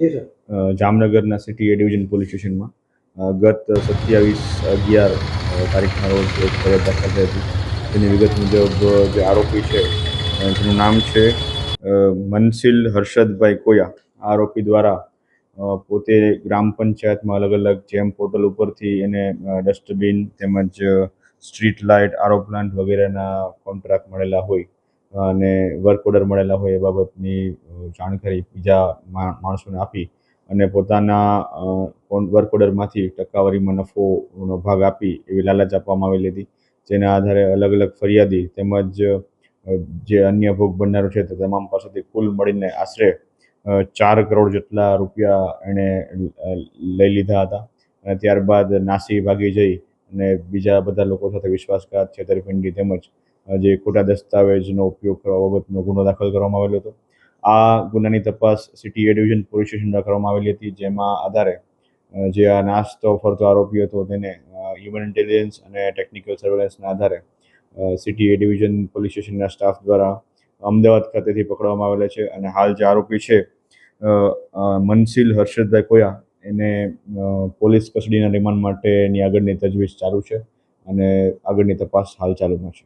જામનગરના city A division police સ્ટેશનમાં ગત સત્યાવીસ અગિયાર તારીખના રોજ એક ફરિયાદ દાખલ થઈ હતી. તેની વિગત મુજબ જે આરોપી છે તેનું નામ છે મનસિલ હર્ષદભાઈ કોયા. આરોપી દ્વારા પોતે ગ્રામ પંચાયતમાં અલગ અલગ જેમ પોર્ટલ ઉપરથી એને ડસ્ટબિન તેમજ સ્ટ્રીટ લાઇટ આરો પ્લાન્ટ વગેરેના કોન્ટ્રાક્ટ મળેલા હોય. અને વર્ક ઓર્ડર મળેલા હોય એ બાબતની જાણકારી બીજા માણસોને આપી અને પોતાના વર્ક ઓર્ડરમાંથી ટકાવારીમાં નફોનો ભાગ આપી એવી લાલચ આપવામાં આવેલી હતી. જેના આધારે અલગ અલગ ફરિયાદી તેમજ જે અન્ય ભોગ બનનારો છે તે તમામ પાસેથી કુલ મળીને આશરે ચાર કરોડ જેટલા રૂપિયા એણે લઈ લીધા હતા. અને ત્યારબાદ નાસી ભાગી જઈ અને બીજા બધા લોકો સાથે વિશ્વાસઘાત, છેતરપિંડી તેમજ જે ખોટા દસ્તાવેજનો ઉપયોગ કરવા બાબતનો ગુનો દાખલ કરવામાં આવેલો હતો. આ ગુનાની તપાસ city A division police station કરવામાં આવેલી હતી, જેમાં આધારે જે આ નાસ્તો ફરતો આરોપી હતો તેને હ્યુમન ઇન્ટેલિજન્સ અને ટેકનિકલ સર્વેલન્સના આધારે સિટી એ ડિવિઝન પોલીસ સ્ટેશનના સ્ટાફ દ્વારા અમદાવાદ ખાતેથી પકડવામાં આવેલા છે. અને હાલ જે આરોપી છે મનસિલ હર્ષદભાઈ કોયા, એને પોલીસ કસ્ટડીના રિમાન્ડ માટેની આગળની તજવીજ ચાલુ છે અને આગળની તપાસ હાલ ચાલુમાં છે.